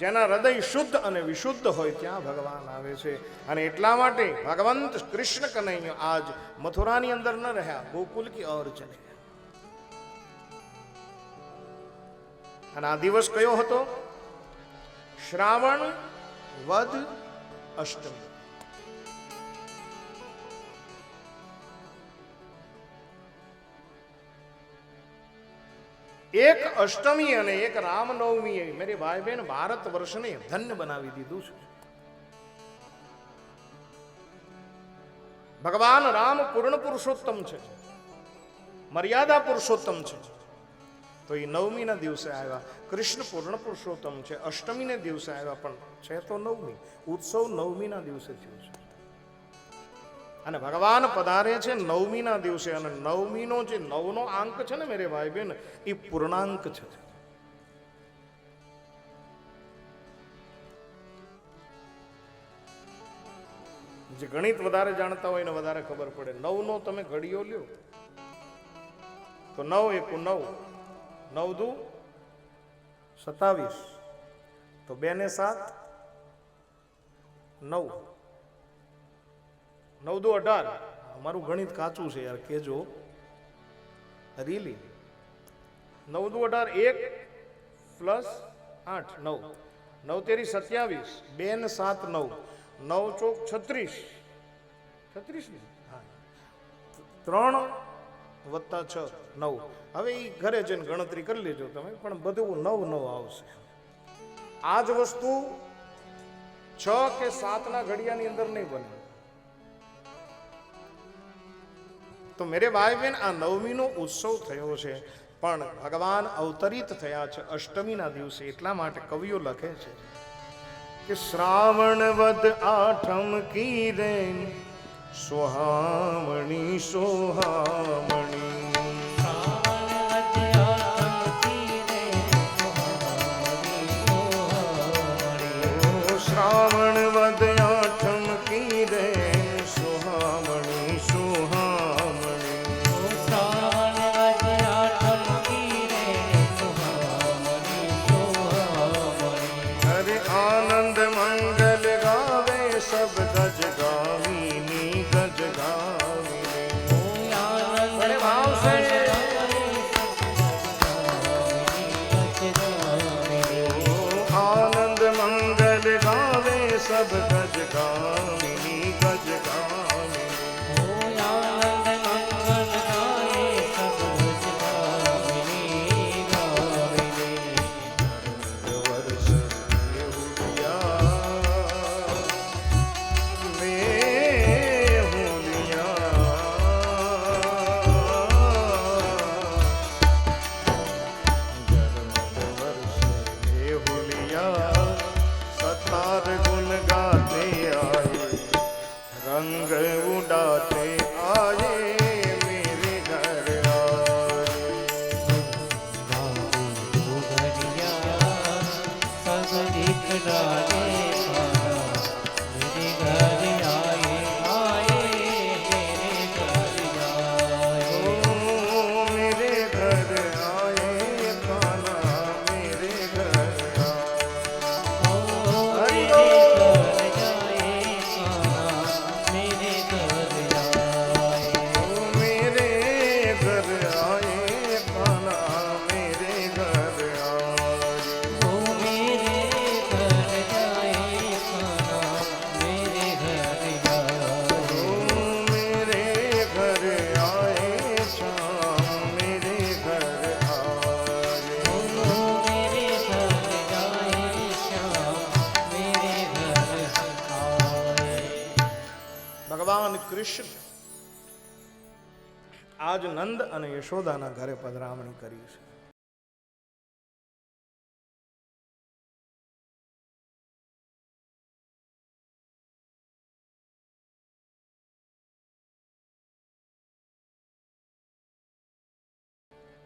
જેના હૃદય શુદ્ધ અને વિશુદ્ધ હોય ત્યાં ભગવાન આવે છે. અને એટલા માટે ભગવંત કૃષ્ણ કનૈયો આજ મથુરાની અંદર ન રહ્યા, ગોકુલ કી ઓર ચલે અને આ દિવસ કયો હતો? શ્રાવણ વધ અષ્ટમી. એક અષ્ટમી અને એક રામનવમીએ મેરે ભાઈ બહેન ભારત વર્ષને ધન્ય બનાવી દીધું છે. ભગવાન રામ પૂર્ણ પુરુષોત્તમ છે. મર્યાદા પુરુષોત્તમ છે. તો એ નવમીના દિવસે આવ્યા. કૃષ્ણ પૂર્ણ પુરુષોત્તમ છે. અષ્ટમીને દિવસે આવ્યા, પણ છે તો નવમી. ઉત્સવ નવમીના દિવસે થયો છે. અને ભગવાન પધારે છે નવમીના દિવસે અને નવમીનો જે નવનો આંક છે ને મેરે ભાઈ બેન એ પૂર્ણાંક છે. જે ગણિત વધારે જાણતા હોય એને વધારે ખબર પડે. નવનો તમે ઘડીઓ લ્યો. તો નવ એકુ નવ. નવ દુ સત્તાવીસ. તો બે ને સાત. નવ. નવ દો અઢાર. અમારું ગણિત કાચું છે યાર, કેજો. રીલી નવ દો અઢાર એક પ્લસ આઠ, નવ. નવ તેરી સત્યાવીસ, બે ને સાત, નવ. નવ ચોક છત્રીસ. છત્રીસ ને? હા. ત્રણ વત્તા છ, નવ. હવે એ ઘરે જઈને ગણતરી કરી લેજો તમે, પણ બધું નવ નવ આવશે. આ જ વસ્તુ છ કે સાતના ઘડિયાની અંદર નહીં બને. તો મેરે ભાઈ બહેન, આ નવમીનો ઉત્સવ થયો છે. પણ ભગવાન અવતરિત થયા છે અષ્ટમીના દિવસે, એટલા માટે કવિઓ લખે છે કે શ્રાવણ વદ આઠમ કી રે, સોહામણી સોહામણી. ਸਭ ਕਾ ਜਗਾਵੇ இருக்கடாதே ભગવાન આજ નંદ અને યશોદાના ઘરે પધરામણી કરી છે.